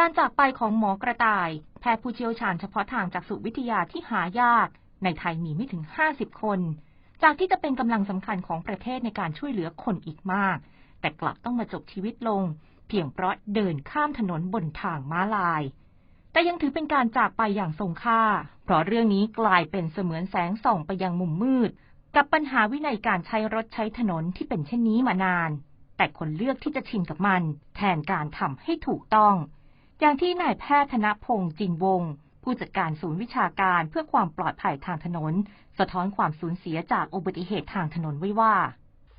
การจากไปของหมอกระต่าย แพทย์ผู้เชี่ยวชาญเฉพาะทางจากสุวิทยาที่หายาก ในไทยมีไม่ถึง 50 คน จากที่จะเป็นกำลังสำคัญของประเทศในการช่วยเหลือคนอีกมาก แต่กลับต้องมาจบชีวิตลง เพียงเพราะเดินข้ามถนนบนทางม้าลาย แต่ยังถือเป็นการจากไปอย่างทรงค่า เพราะเรื่องนี้กลายเป็นเสมือนแสงส่องไปยังมุมมืด กับปัญหาวินัยการใช้รถใช้ถนนที่เป็นเช่นนี้มานาน แต่คนเลือกที่จะชินกับมัน แทนการทำให้ถูกต้อง อย่างที่นายแพทย์ธนพงศ์จินวงศ์ผู้จัดการศูนย์วิชาการเพื่อความปลอดภัยทางถนน สะท้อนความสูญเสียจากอุบัติเหตุทางถนนไว้ว่า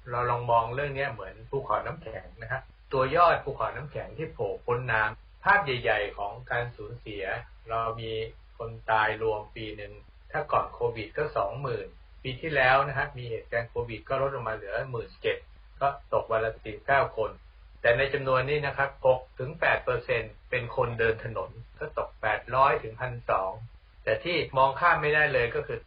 เราลองมองเรื่องนี้เหมือนภูเขาน้ำแข็งนะครับตัวยอดภูเขาน้ำแข็งที่โผล่พ้นน้ำภาพใหญ่ ๆ ของการสูญเสีย เรามีคนตายรวมปีหนึ่งถ้าก่อนโควิดก็สองหมื่นปีที่แล้วนะฮะมีเหตุการณ์โควิดก็ลดลงมาเหลือหมื่นเจ็ดก็ตกวันละสิบเก้าคน แต่ในจำนวนนี้นะครับ6ถึง8เปอร์เซ็นเป็นคนเดินถนน ก็ตก 800ถึง1,200 แต่ที่มองข้ามไม่ได้เลยก็คือ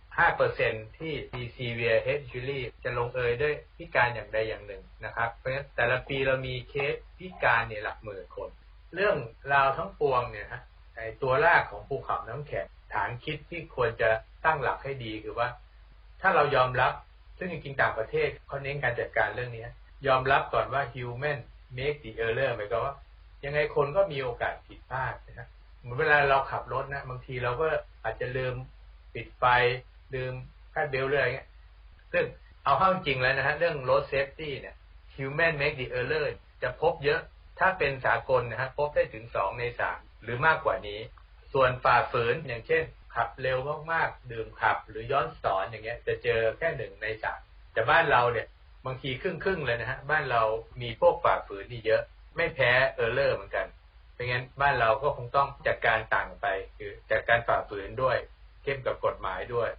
5%ที่มี severe head injury จะลงเอยด้วยพิการอย่างใดอย่างหนึ่งนะครับ เพราะฉะนั้นแต่ละปีเรามีเคสพิการเนี่ยหลักหมื่นคน เรื่องราวทั้งปวงเนี่ยฮะไอตัวรากของภูเขาน้ำแข็งฐานคิดที่ควรจะตั้งหลักให้ดีคือว่า ถ้าเรายอมรับ ซึ่งจริงๆต่างประเทศเขาเน้นการจัดการเรื่องนี้ยอมรับก่อนว่า human make the error หมายความว่า ยังไงคนก็มีโอกาสผิดพลาดนะเหมือนเวลาเราขับรถนะ บางทีเราก็อาจจะลืมปิดไฟลืมคาดเบลต์เรื่องเงี้ยซึ่งเอาเข้าจริงแล้วนะฮะเรื่อง road safety เนี่ย human make the error จะพบเยอะถ้าเป็นสากลนะฮะพบได้ถึงสองในสามหรือมากกว่านี้ ส่วนฝ่าฝืนอย่างเช่น ขับเร็วมากๆ ดื่มขับ หรือย้อนสอนอย่างเงี้ย จะเจอแค่หนึ่งในสามแต่บ้านเราเนี่ย บางทีครึ่งครึ่งๆเลยนะฮะบ้านเรามีพวกฝ่าฝืนนี่เยอะ ไม่แพ้เออร์เลอร์เหมือนกันเพราะงั้นบ้านเราก็คงต้องจัดการต่างไป คือจัดการฝ่าฝืนด้วย เข้มกับกฎหมายด้วย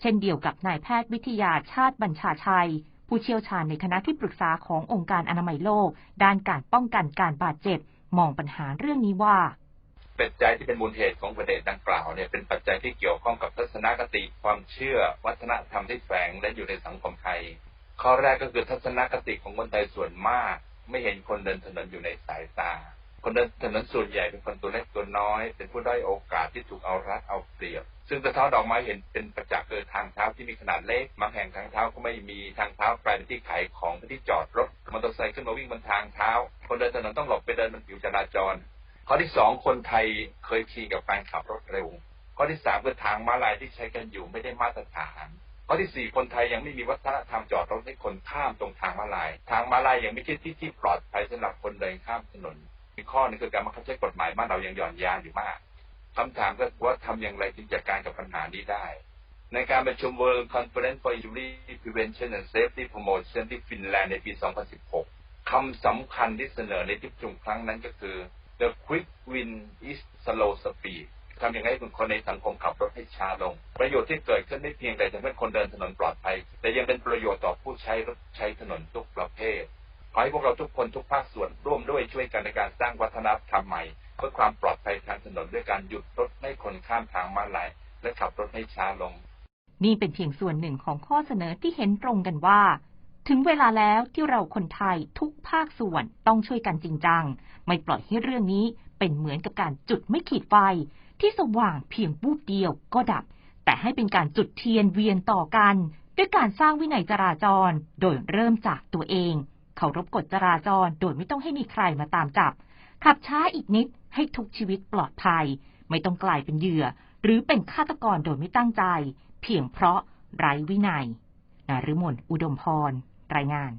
เช่นเดียวกับนายแพทย์วิทยาชาติบัญชาชัย ผู้เชี่ยวชาญในคณะที่ปรึกษาขององค์การอนามัยโลก ด้านการป้องกันการบาดเจ็บ มองปัญหาเรื่องนี้ว่าปัจจัยที่เป็นมูลเหตุของประเด็นดังกล่าวเนี่ยเป็นปัจจัยที่เกี่ยวข้องกับทัศนคติความเชื่อวัฒนธรรมที่แฝงและอยู่ในสังคมไทย ข้อแรกก็คือทัศนคติของคนไทยส่วนมาก ไม่เห็นคนเดินถนนอยู่ในสายตา คนเดินถนนส่วนใหญ่เป็นคนตัวเล็กตัวน้อย เป็นผู้ด้อยโอกาสที่ถูกเอารัดเอาเปรียบ ซึ่งกระเท้าดอกไม้เห็นเป็นประจักษ์คือทางเท้าที่มีขนาดเล็กบางแห่งทางเท้าก็ไม่มีทางเท้ากลายเป็นที่ขายของเป็นที่จอดรถมอเตอร์ไซค์ขึ้นมาวิ่งบนทางเท้า คนเดินถนนต้องหลบไปเดินบนผิวจราจร ข้อที่สองคนไทยเคยชินกับการขับรถเร็ว ข้อที่สามคือทางม้าลายที่ใช้กันอยู่ไม่ได้มาตรฐาน ข้อที่สี่คนไทยยังไม่มีวัฒนธรรมจอดรถให้คนข้ามตรงทางมาลาย ทางมาลายยังไม่ใช่ที่ที่ปลอดภัยสำหรับคนเดินข้ามถนนอีกข้อนึงคือการบังคับใช้กฎหมายบ้านเรายังหย่อนยานอยู่มากคำถามก็ว่าทำอย่างไรจึงจัดการกับปัญหานี้ได้ ในการประชุม World Conference for Injury Prevention and Safety Promotion ที่ฟินแลนด์ในปี 2016 คำสำคัญที่เสนอในที่ประชุมครั้งนั้นก็คือ the quick win is slow speed ทำอย่างไรให้คนในสังคมขับรถให้ช้าลง ประโยชน์ที่เกิดขึ้นไม่เพียงแต่ทำให้คนเดินถนนปลอดภัย แต่ยังเป็นประโยชน์ต่อผู้ใช้รถใช้ถนนทุกประเภทขอให้พวกเราทุกคนทุกภาคส่วนร่วมด้วยช่วยกันในการสร้างวัฒนธรรมใหม่ เพื่อความปลอดภัยทางถนนด้วยการหยุดรถให้คนข้ามทางม้าลาย และขับรถให้ช้าลง นี่เป็นเพียงส่วนหนึ่งของข้อเสนอที่เห็นตรงกันว่า ถึงเวลาแล้วที่เราคนไทยทุกภาคส่วนต้องช่วยกันจริงจัง ไม่ปล่อยให้เรื่องนี้เป็นเหมือนกับการจุดไม่ขีดไฟ ที่สว่างเพียงวูบเดียวก็ดับ แต่ให้เป็นการจุดเทียนเวียนต่อกัน ด้วยการสร้างวินัยจราจร โดยเริ่มจากตัวเองเคารพกฎจราจรโดยไม่ต้องให้มีใครมาตามจับ ขับช้าอีกนิดให้ทุกชีวิตปลอดภัย ไม่ต้องกลายเป็นเหยื่อ หรือเป็นฆาตกรโดยไม่ตั้งใจ เพียงเพราะไร้วินัย นาฤมลอุดมพร รายงาน